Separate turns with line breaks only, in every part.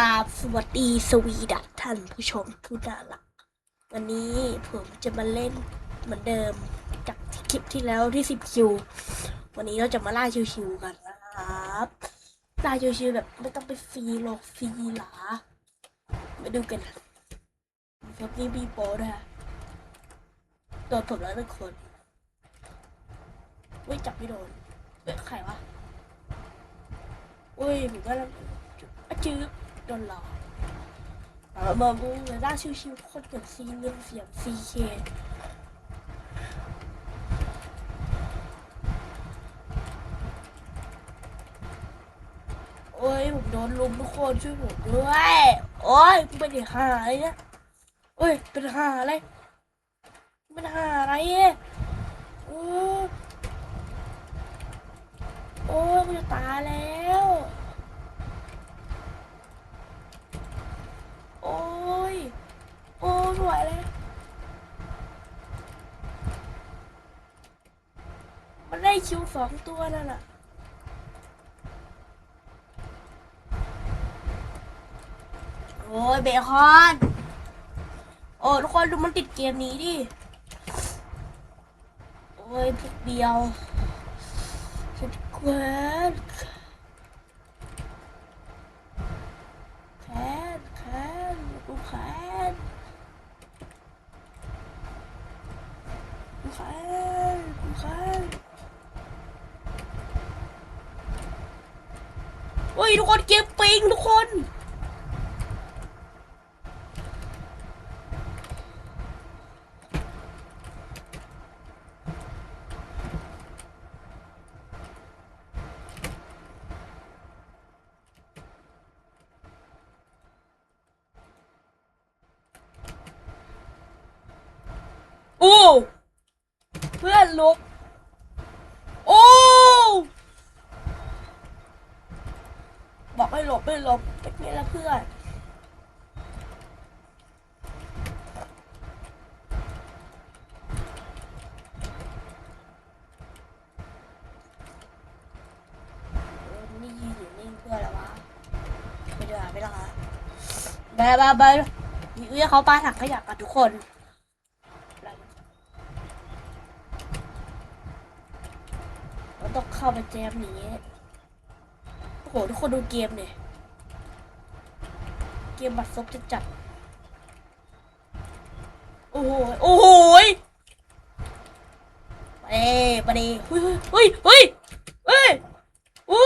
ลาสวัสดีสวีดัตท่านผู้ชมผู้น่ารัก วันนี้ผมจะมาเล่นเหมือนเดิมจากคลิปที่แล้วที่ 10 คิว วันนี้เราจะมาล่าชิวๆกันนะครับ ล่าชิวๆแบบไม่ต้องไปฟรีหรอกฟรีหลามาดูกันครับนี่บีโป้ด้วยฮะโดนผมแล้วหนึ่งคนเว้ยจับไม่โดนเอ้ยใครวะเว้ยผมก็แล้วอจื้อ โดนหลอกเอามาบูเลยล่าชิวๆโคตรเกิดซีเงินเสียงซีเคโอ้ยผมโดนลุมทุกคนช่วยผมด้วย โอ้ยมึงเป็นหาอะไรเนี่ยโอ้ยเป็นหาอะไรเป็นหาอะไรเนี่ยโอ้ยโอ้ยกูจะตายแล้ว โอ้ย โอ้ยไม่ไหวเลยมันได้ คิวสองตัวนั่นแหะโอ้ยเบคอนโอ้ทุกคนดูมันติดเกมนี้ดิ โอ้ยพวกเดียวสุดเกินแขนแขนกูแขนกูแขนกูแขนโอ้ยทุก คนเกมปิงทุกคนโอ้เพื่อนลุก โอ้ บอกใหลบไม่หลบเป็นไงล่ะเพื่อนนี่ยืนอยู่นิ่งเพื่ออะไรวะไปเดี๋ยวหาไปและคะบายบายบายเรียเขาปาถังขยะกันทุกคนเราต้องเข้าไปแจมหนี โอ้โหทุกคนดูเกมเนี่ยเกมบัตรซบจะจัด โอ้โห โอ้โหไปเด้ไปเด้เฮ้ยเฮ้ยเฮ้ยเฮ้ยโอ้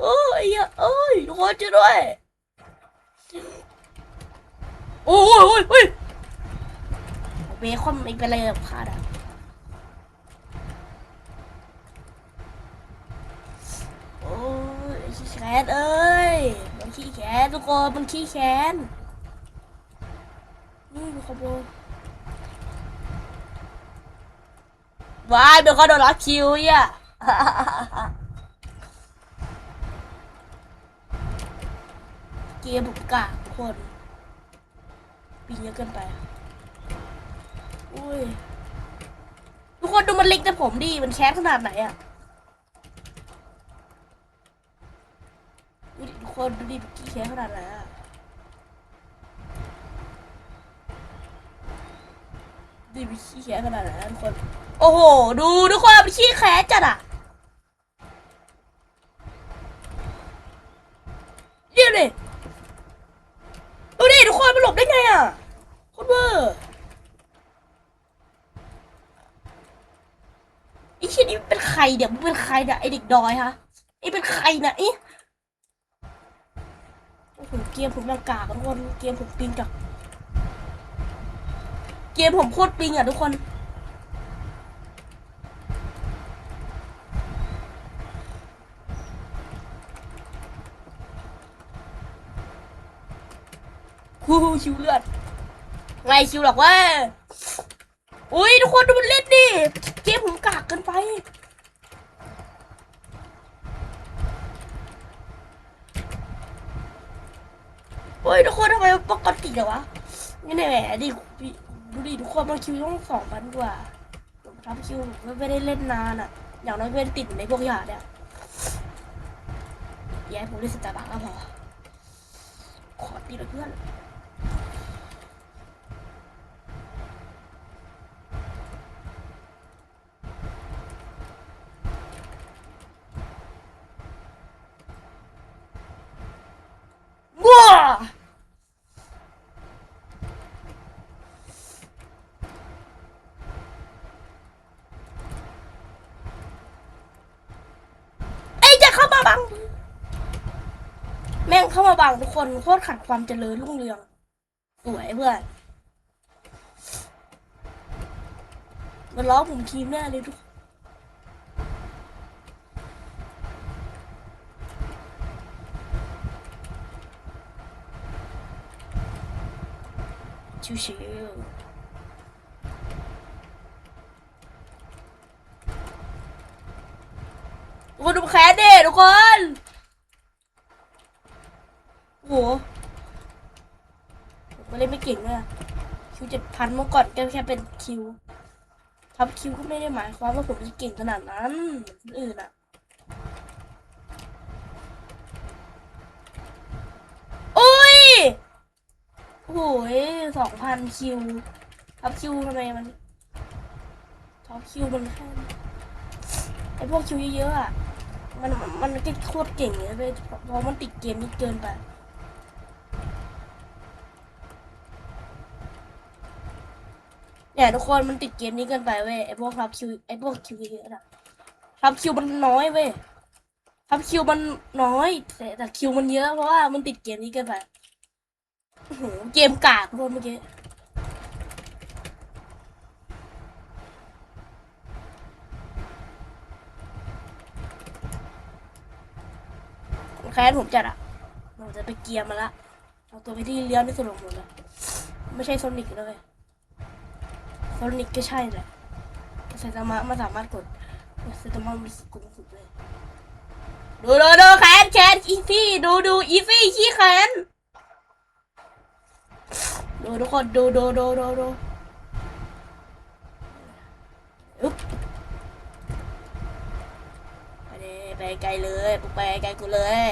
โอ้ยเอ้ยทุกคนช่วยด้วย โอ้โอ้ยเฮ้ยเบคอนไม่เป็นไรกับข้าดอะ โอ้ยขี้แข นเอ้ย มันขี้แขนทุกคน มันขี้แขนนี่มีขโมยวายเบลก็โดนล็อกคิวอะเกมผมกกทุกคนปีนเยอะเกินไป อุ้ย ทุกคนดูมันเล็กแต่ผมดิ มันแค้นขนาดไหนอะ ดูดิทุก คนดูดิขี้แค้นขนาดไหนอะดูดิขี้แค้นขนาดไหนอะทุกคน โอ้โห ดูทุกคนมันขี้แค้นจัดอะเดี๋ยวดิดูดิทุกคนมันหลบได้ไงอะโคตรเบอร์ไอ้ชี่ยนี่มันเป็นใครเดี๋ยวมึงเป็นใครเนี่ยไอเด็กดอยฮะไอเป็นใครเนี่ยไอ โอ้โหเกมผมยังกากทุกคนเกมผมปิงกับเกมผมโคตรปิงอะทุกคนฮู้ฮู้คิวเลือดไงคิวหรอกว่าอุ้ยทุกคนดูมันเล่นดิ เกมผมกากเกินไป ฮ้ยทุกคนทำไมปกติเหรอวะนี่แน่ดิดูดิทุกคนมันคิวต้องสองพันกว่าผมทำคิวไม่ได้เล่นนานอะ อย่างน้อยเป็นติดในพวกหยาดเนี่ยแย่ผมเล่นสตาร์บัคก็พอดีนะเพื่อนว้าไอ้จะเข้ามาบัง บางทุกคนโคตรขัดความเจริญรุ่งเรืองสวยเพื่อนมันล้อผมทีมแน่เลยทุกชิวๆทุกคนดูแขนดิทุกคน โหผมก็เล่นไม่เก่งเลยอะคิวเจ็ดพั นเมื่อก่อนก็แค่เป็นคิวทับคิวก็ไม่ได้หมายความว่าผมจะเก่งขนาดนั้นเหมือนคนอื่นอะโอ้ยโอ้ยสองพันคิวทับคิวทำไมมันทับคิวมันแค่ไอพวกคิวเยอะๆอะมันมันก็โคตรเก่งเลยเว้ยเพราะมันติดเกมนี้เกินไป เนี่ยทุกคนมันติดเกมนี้เกินไปเว้ยไอพวกรับคิวไอพวกคิวเยอะๆนะรับคิวมันน้อยเว้ยรับคิวมันน้อย แต่แต่คิวมันเยอะเพราะว่ามันติดเกมนี้เกินไปอื้อหือเกมกากโดนเมื่อกี้แค้นผมจัดอะผมจะไปเกียร์มาละเอาตัวไปที่เลี้ยวที่สุดของผมเลยไม่ใช่โซนิกเลย โซนิกก็ใช่แหละไซตามะมันสามารถกดไซตามะมันกดสุดเลยดูดูดูแขนแขนอีฟี่ดูดูอีฟี่ขี้แขนดูทุกคนดูดูดูดูดูอุ๊บไปเลยไปไกลเลยปุ๊บไปไกลกูเลย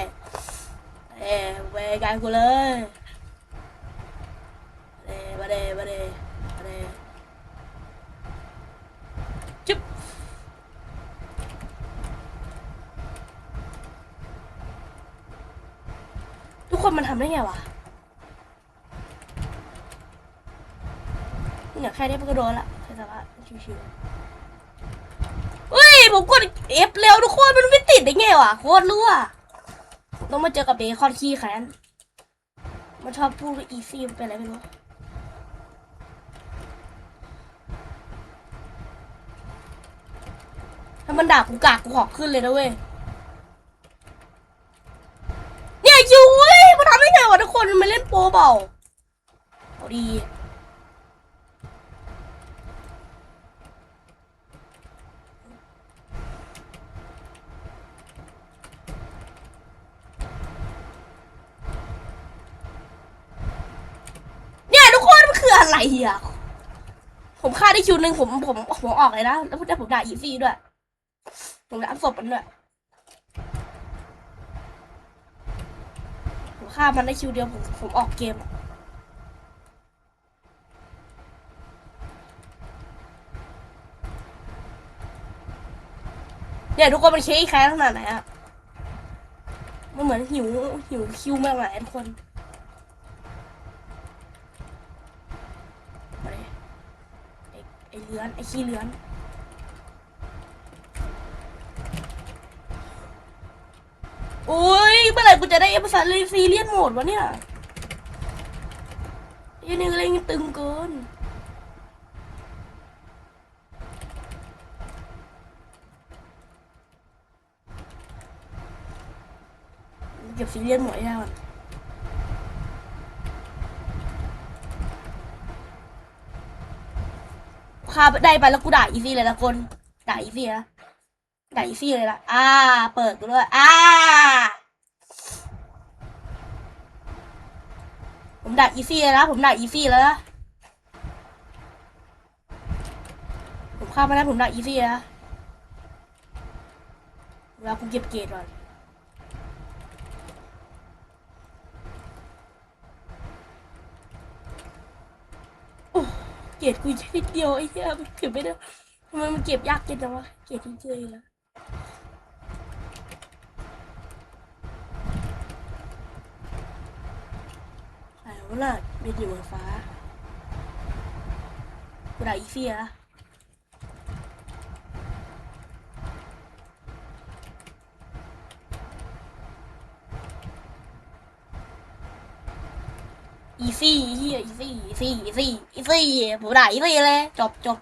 เอ้ไปไกลกูเลยมาเดมาเดมาเดมาเด จุ๊บทุก คนมันทำได้ไงวะเนี่ยแค่นี้มันก็โดนละใช่สาระชิวๆเฮ้ย ผมกดเอฟเร็วทุกคนมันไม่ติดได้ไงวะโคตรรั่วต้องมาเจอกับเบคอนขี้แค้นมันชอบพูดอีซี่เป็นอะไรไม่รู้ถ้ามันด่ากูกากกูขอขึ้นเลยนะเว้ยเนี่ยยุ้ย ได้ไงวะทุกคนมันเล่นโปรเปล่าเอาดีเนี่ยทุกคนมันคืออะไรอะผมฆ่าได้คิวหนึ่งผมผมผมออกเลยนะแล้วพูดได้ผมด่าอีซี่ด้วยผมด่าศพมันด้วย ผมฆ่ามันได้คิวเดียวผมผมออกเกม เนี่ยทุกคนมันเค้กแค้นขนาดไหนอะมันเหมือนหิวหิวคิวมากไหนทุกคนไอไอเลื้อนไอขี้เลื้อนโอ้ย กูจะได้ภาษาเลซีเลียนโหมดวะเนี่ยยันนี่เล่นตึงเกินเก็บซีเรียนหมดให้ได้ก่อนพาได้ไปแล้วกูด่าอีซี่เลยละคนด่าอีซี่นะด่าอีซี่เลยละอ่า เปิดกูด้วย อ่า ผมด่าอีซี่แล้วผมด่าอีซี่แล้วผมข้ามมาแล้วผมด่าอีซี่แล้วเราผมเก็บเกตก่อนโอ้เกตกูแค่นิดเดียวไอ้เหี้ยมันเก็บไม่ได้ทำไมมันเก็บยากเกินจังวะเกตจริงๆเลย นวะน่ะบินอยู่บนฟ้ากูด่าอีเฟียนะอีซี่เฮียอีซี่อีซี่อีซี่อีซี่ผมด่าอีซี่เลยจบจบ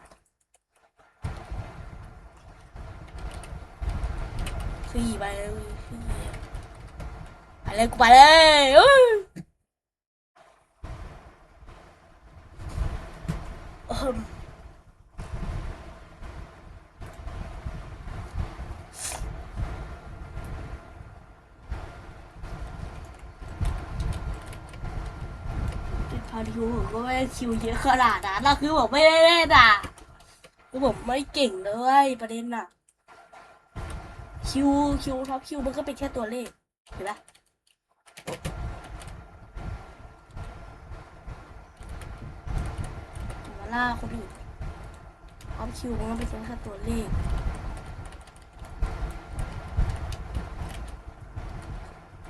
ซี่ไปเลยซี่ไปเลยกูไปเลยอื้ออืม พาทิวผมก็ไม่ได้คิวเยอะขนาดนั้นนะคือผมไม่ได้เล่นอะคือผมไม่เก่งเลยประเด็นน่ะ คิวคิวท็อปคิวมันก็เป็นแค่ตัวเลขเห็นปะมา ล่าคนอื่นท็อปคิวมันเป็นแค่ตัวเลข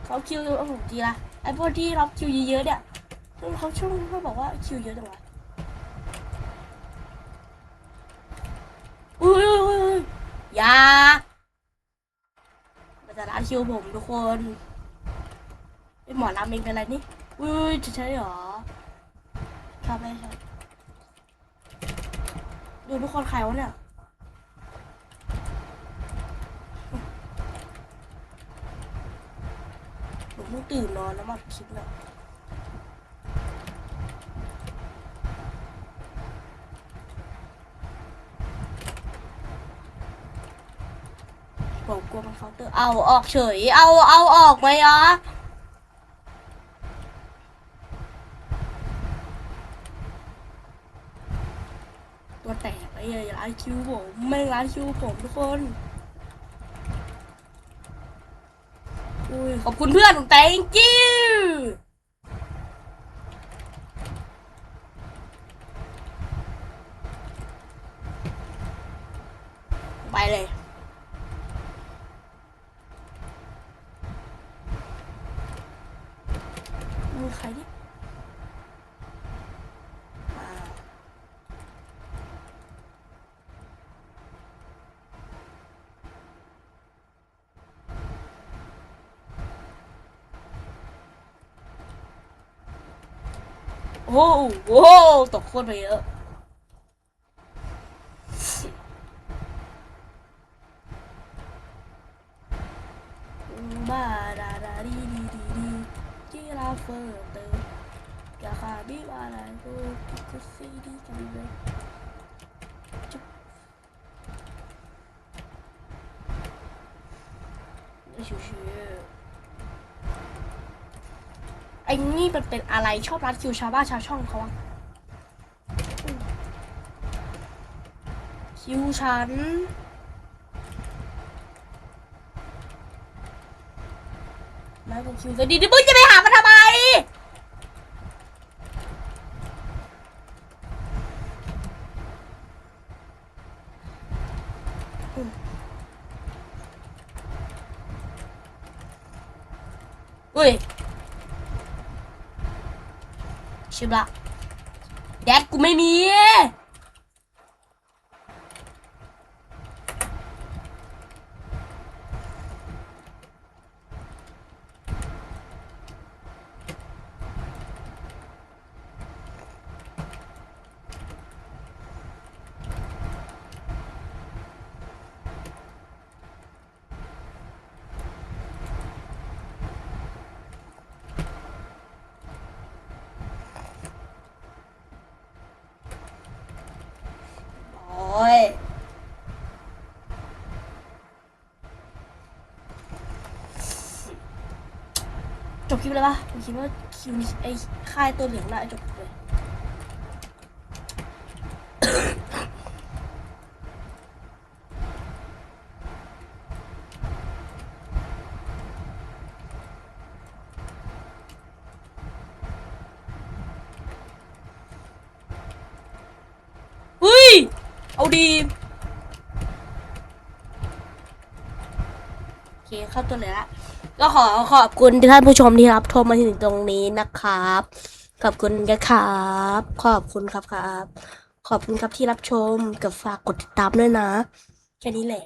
ท็อปคิวเอาผมดีละไอ้พวกที่ท็อปคิวเยอะๆเนี่ยเขาช่วงเขาบอกว่าคิวเยอะจังวะอุ้ยอุ้ยยามันจะร้านคิวผมทุกคนไอหมอรามเองเป็นอะไรนี่อุ้ยจะใช่หรอชอบไหมชอบ ดูทุกคนใครวะเนี่ยผมเพิ่งตื่นนอนแล้วมาคลิปเนี่ยผมกลัวมันเคาน์เตอร์เอาออกเฉย เอาเอาออกไหมอะ ตัวแตกไอ้เหี้ยร้านคิวผมไม่งร้านคิวผมทุกคนอุ้ยขอบคุณเพื่อนของ thank you เลยมือใครดิอ่า โอ้โหตกโคตรไปเยอะ อ้นี่มันเป็นอะไรชอบรัดคิวชาวบ้านชาวช่องเขาอะคิวฉันไม่ผมคิวจะดีดิมึงจะไปหามันทำไมอุ้ย ชิบละแดดกูไม่มี โอ้ย จบ คลิปเลยปะผมคิดว่าคิวนี้ไอ้ค่ายตัวเหลืองน่าจะจบเลยโเอาดีโอเคเข้าตัวเลยละ ก็ขอขอบคุณท่านผู้ชมที่รับชมมาถึงตรงนี้นะครับ ขอบคุณกันครับ ขอบคุณครับครับ ขอบคุณครับที่รับชมกับฝากกดติดตามด้วยนะ แค่นี้แหละ